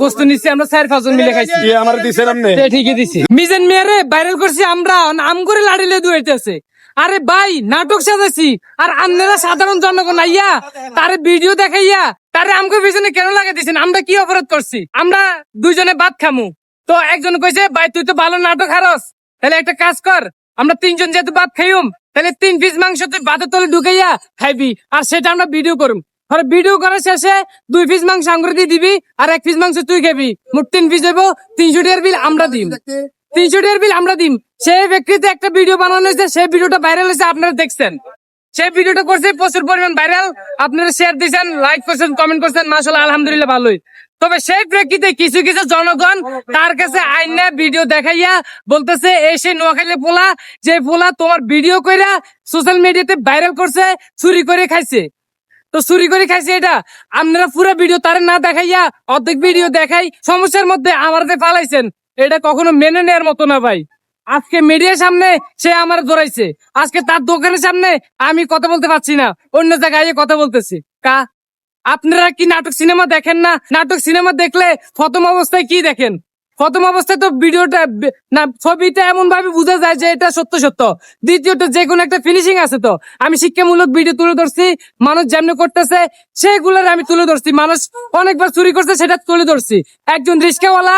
গোস্ত নিচ্ছি আমরা চার পাঁচজন মিলে খাইছি। কি আমার ঠিকই দিছি। মিজেন মেয়ারে ভাইরাল করছি আমরা আম করে লাড়িলে আরে ভাই নাটক সাজাইছি আর আপনারা সাধারণ জনগণ আইয়া তারে ভিডিও দেখাইয়া তারে আমকে পিছনে কেন আমরা কি অপরাধ করছি? আমরা দুইজনে ভাত খামু। তো একজন কইছে ভাই তুই তো ভালো নাটক হারস। তাহলে একটা কাজ কর আমরা তিনজন যেহেতু ভাত খাইম তাহলে তিন পিস মাংস তুই ভাতের তলে ঢুকাইয়া খাইবি আর সেটা আমরা ভিডিও করুম। আর ভিডিও করার শেষে দুই পিস মাংস দিয়ে দিবি, আর এক পিস মাংস তুই খাবি। মোট তিন পিস দেবো, তিনশো টাকার বিল আমরা দিম। তিনশো টাকার বিল আমরা দিম। সেই ব্যক্তিতে একটা ভিডিও বানানো হয়েছে, সেই ভিডিওটা ভাইরাল হয়েছে, আপনারা দেখছেন। সেই ভিডিওটা করছে, প্রচুর পরিমাণ ভাইরাল আপনারা শেয়ার দিয়েছেন লাইক করছেন কমেন্ট করছেন মাসাল্লাহ আলহামদুলিল্লাহ, ভালোই। তবে সেই প্রেক্ষিতে কিছু কিছু জনগণ তার কাছে আইনা ভিডিও দেখাইয়া বলতেছে, এই সেই নোয়াখালী পোলা, যে পোলা তোমার ভিডিও কইরা সোশ্যাল মিডিয়াতে ভাইরাল করছে, চুরি করে খাইছে। তো চুরি করে খাইছে এটা। আপনারা পুরো ভিডিও তার না দেখাইয়া অর্ধেক ভিডিও দেখাই সমস্যার মধ্যে আমাদের ফালাইছেন। এটা কখনো মেনে নেওয়ার মতো না ভাই। আজকে মিডিয়ার সামনে সে আমার ধরাইছে। আজকে তার দোকানের সামনে আমি কথা বলতে পারছি না। অন্য জায়গায় কথা বলতেছি। কা, আপনারা কি নাটক সিনেমা দেখেন না? নাটক সিনেমা দেখলে প্রথম অবস্থায় কি দেখেন? প্রথম অবস্থায় তো ভিডিওটা, না, ছবিটা এমন ভাবে বোঝা যায় যে এটা সত্য সত্য। দ্বিতীয়ত, যে কোনো একটা ফিনিশিং আছে তো। আমি শিক্ষামূলক ভিডিও তুলে ধরছি, মানুষ যেমনি করতেছে, সেগুলোর আমি তুলে ধরছি। মানুষ অনেকবার চুরি করছে, সেটা তুলে ধরছি। একজন রিক্সাওয়ালা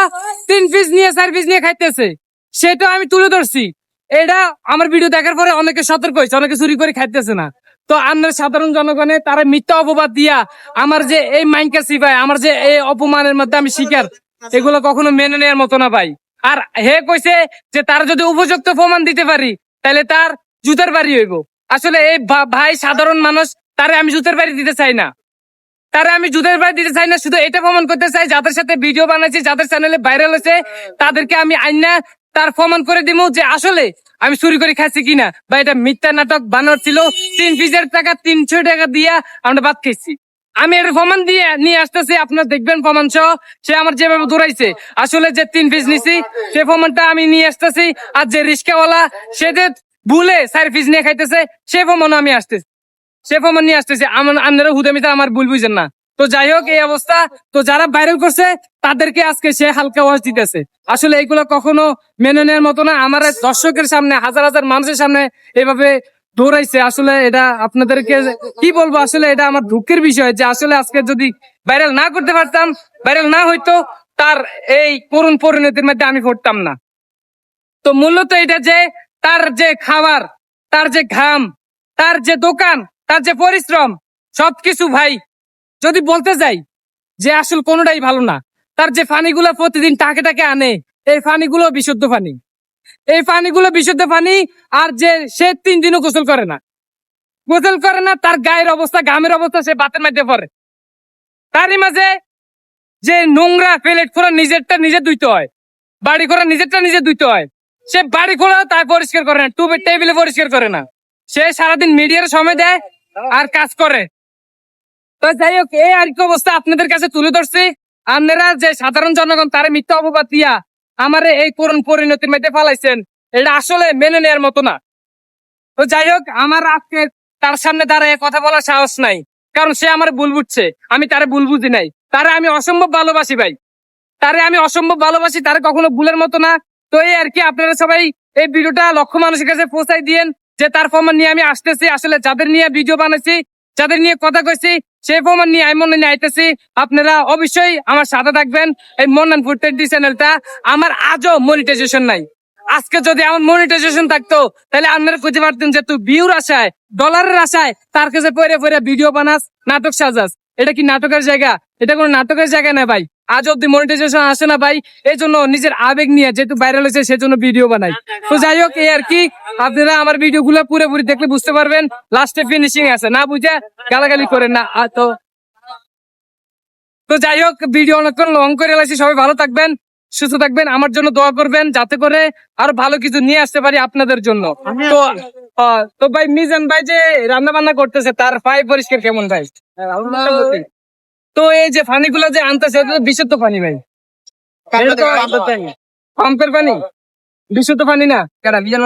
তিন পিস নিয়ে, চার পিস নিয়ে খাইতেছে সেটা আমি তুলে ধরছি। এটা আমার ভিডিও দেখার পরে অনেকে সতর্ক হয়েছে, অনেকে চুরি করে খাইতেছে না। তো আমরা সাধারণ জনগণে তারা মিথ্যা অপবাদ দিয়া, আমার যে এই মাইনকা সিপাই, আমার যে এই অপমানের মধ্যে আমি শিকার এগুলো কখনো মেনে নেওয়ার মতো না ভাই। আর হে কইছে যে তার যদি উপযুক্ত প্রমাণ দিতে পারি, তাহলে তার জুতার বাড়ি হইব। আসলে এই ভাই সাধারণ মানুষ, তারে আমি জুতার বাড়ি দিতে চাই না। তারে আমি জুতার বাড়ি দিতে চাই না, শুধু এটা প্রমাণ করতে চাই, যাদের সাথে ভিডিও বানাইছি, যাদের চ্যানেলে ভাইরাল হয়েছে, তাদেরকে আমি আইনা তার প্রমাণ করে দিব যে আসলে আমি চুরি করে খাইছি কিনা। বা এটা মিথ্যা নাটক বানানোর ছিল, তিন পিসের টাকা, তিনশো টাকা দিয়া আমরা ভাত খেয়েছি আমি এর প্রমাণ দিয়ে নিয়ে আসতেছি, আপনারা দেখবেন প্রমাণ সহ। সে আমার যেভাবে দৌড়াইছে। আসলে যে তিন পিস নিছি, সে প্রমাণটা আমি নিয়ে আসতেছি। আর যে রিস্কাওয়ালা, সে যে ভুলে চার পিস নিয়ে খাইতেছে, সে প্রমাণ আমি আসতেছি। সে প্রমাণ নিয়ে আসতেছে। আমার আপনারা হুদামিতা আমার ভুল বুঝেন না। তো যাই হোক, এই অবস্থা। তো যারা ভাইরাল করছে, তাদেরকে আজকে সে হালকা ওয়াশ দিতেছে। আসলে এইগুলো কখনো মেনে নেওয়ার মতো না। আমার দর্শকের সামনে, হাজার হাজার মানুষের সামনে এভাবে দৌড়াইছে, আসলে এটা আপনাদেরকে কি বলব, আসলে এটা আমার দুঃখের বিষয় যে আসলে আজকে যদি ভাইরাল না করতে পারতাম ভাইরাল না হইতো, তার এই করুণ পরিণতির মধ্যে আমি পড়তাম না। তো মূলত এটা যে তার যে খাবার, তার যে ঘাম, তার যে দোকান, তার যে পরিশ্রম, সবকিছু ভাই, যদি বলতে যাই যে আসল কোনোটাই ভালো না। তার যে পানিগুলো প্রতিদিন টাকে টাকে আনে, এই পানিগুলো বিশুদ্ধ পানি এই পানিগুলো বিশুদ্ধ পানি আর যে সে তিন দিনও গোসল করে না। গোসল করে না, তার গায়ের অবস্থা, ঘামের অবস্থা সে বাতের মধ্যে পড়ে। তারই মাঝে যে নোংরা প্লেট খোলা নিজেরটা নিজে ধুইতে হয়। বাড়ি খোলা নিজেরটা নিজে ধুইতে হয়। সে বাড়ি খোলা তাই পরিষ্কার করে না টুবে টেবিলে পরিষ্কার করে না। সে সারাদিন মিডিয়ার সময় দেয় আর কাজ করে। তো যাই হোক, এই আর কি অবস্থা আপনাদের কাছে তুলে ধরছি। আপনারা যে সাধারণ জনগণ, তারা মিথ্যা অপবাদ দিয়া আমার এই করুণ পরিণতির মধ্যে ফালাইছেন। এটা আসলে মেনে নেওয়ার মতো না। তো যাই হোক, আমার আজকে তার সামনে দাঁড়ায় কথা বলার সাহস নাই, কারণ সে আমার ভুল বুঝছে। আমি তারে ভুল বুঝি নাই। তারে আমি অসম্ভব ভালোবাসি ভাই। তারে আমি অসম্ভব ভালোবাসি, তারে কখনো ভুলের মতো না। তো এই আর কি, আপনারা সবাই এই ভিডিওটা লক্ষ মানুষের কাছে পৌঁছাই দিয়েন, যে তার প্রমাণ নিয়ে আমি আসতেছি। আসলে যাদের নিয়ে ভিডিও বানাইছি, যাদের নিয়ে কথা কইছি নিয়ে নিয়ে আইতেছি, আপনারা অবশ্যই আমার সাথে থাকবেন। এই মন্নান ফুটেডি চ্যানেলটা আমার আজও মনিটাইজেশন নাই। আজকে যদি আমার মনিটাইজেশন থাকতো, তাহলে আপনারা খুঁজে পারতেন যে তুই আশায় ডলারের আশায় তার কাছে পরে পরে ভিডিও বানাস, নাটক সাজাস। এটা কি নাটকের জায়গা? এটা কোনো নাটকের জায়গা না ভাই। আজ অব্দি মনিটাইজেশন আসে না ভাই। এই জন্য নিজের আবেগ নিয়ে যেহেতু ভাইরাল হয়েছে, সেজন্য ভিডিও বানাই। তো যাই হোক, এই আর কি। আপনারা আমার ভিডিও গুলো পুরোপুরি দেখলে বুঝতে পারবেন লাস্টে ফিনিশিং আছে। না বুঝে গালাগালি করেন না। তো। তো যাই হোক ভিডিও অনেকক্ষণ লং করে এলাইছি। সবাই ভালো থাকবেন, সুস্থ থাকবেন, আমার জন্য দোয়া করবেন, যাতে করে আরও ভালো কিছু নিয়ে আসতে পারি আপনাদের জন্য। তো তো ভাই মিজান ভাই যে রান্না বান্না করতেছে, তার পাই পরিষ্কার কেমন ভাই? তো এই যে পানিগুলো যে আনতেছে বিশুদ্ধ পানি ভাই। পাম্পের পানি। বিশুদ্ধ পানি না? কেডা বিজান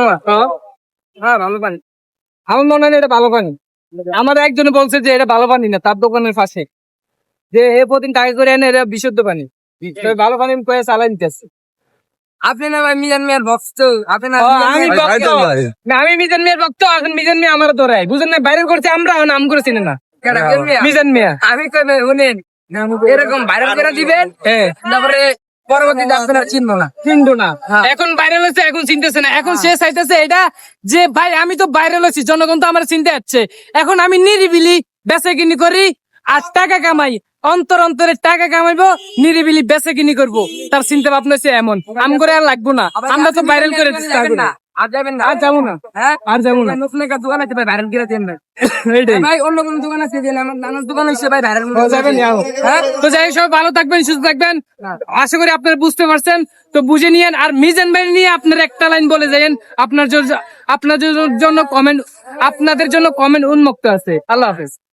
হ্যাঁ ভালো পানি। আমার মনে হয় এটা ভালো পানি। আমার একজনে বলছে যে এটা ভালো পানি না তার দোকানের পাশে। যে এ প্রতিদিন টাকা করে এনে এটা বিশুদ্ধ পানি। ভালো পানি কয়ে চালাই নিতেছে। আপনি না ভাই মিজান মিয়ার ভক্ত আপনি না আমি ভক্ত। আমি মিজান মিয়ার ভক্ত এখন মিজান মিয়া আমার ধরাই বুঝেন না ভাইরাল করছে আমরা নাম করে চিনি না। মিজান মিয়া? আমি কই এরকম ভাইরাল করে দিবেন হ্যাঁ। তারপরে পরবর্তীতে আপনারা চিনবো না। চিনতো না। এখন ভাইরাল হচ্ছে এখন চিনতেছে না। এখন সে চাইতেছে এটা যে ভাই আমি তো ভাইরাল হচ্ছি জনগণ তো আমার চিনতে যাচ্ছে এখন আমি নিরিবিলি বেচে কিনি করি আর টাকা কামাই। অন্তর অন্তরে টাকা কামাইবো নিরিবিলি বেচে কিনি করব। তার চিন্তা ভাবনা হচ্ছে এমন আম করে আর লাগবো না। আমরা তো ভাইরাল করে না। আর যাবেন না। আর যাব না। হ্যাঁ? আর যাব না। নতুন একটা দোকান আছে ভাই ভাইরাল করে দেন ভাই ভাই অন্য কোন দোকান আছে দিন আমার নানার দোকান হচ্ছে ভাই ভাইরাল যাবেন হ্যাঁ? তো যাই হোক, ভালো থাকবেন সুস্থ থাকবেন। আশা করি আপনারা বুঝতে পারছেন। তো বুঝে নিয়েন আর মিজান ভাই নিয়ে আপনার একটা লাইন বলে যাইন আপনার জন্য আপনাদের জন্য কমেন্ট আপনাদের জন্য কমেন্ট উন্মুক্ত আছে। আল্লাহ হাফেজ।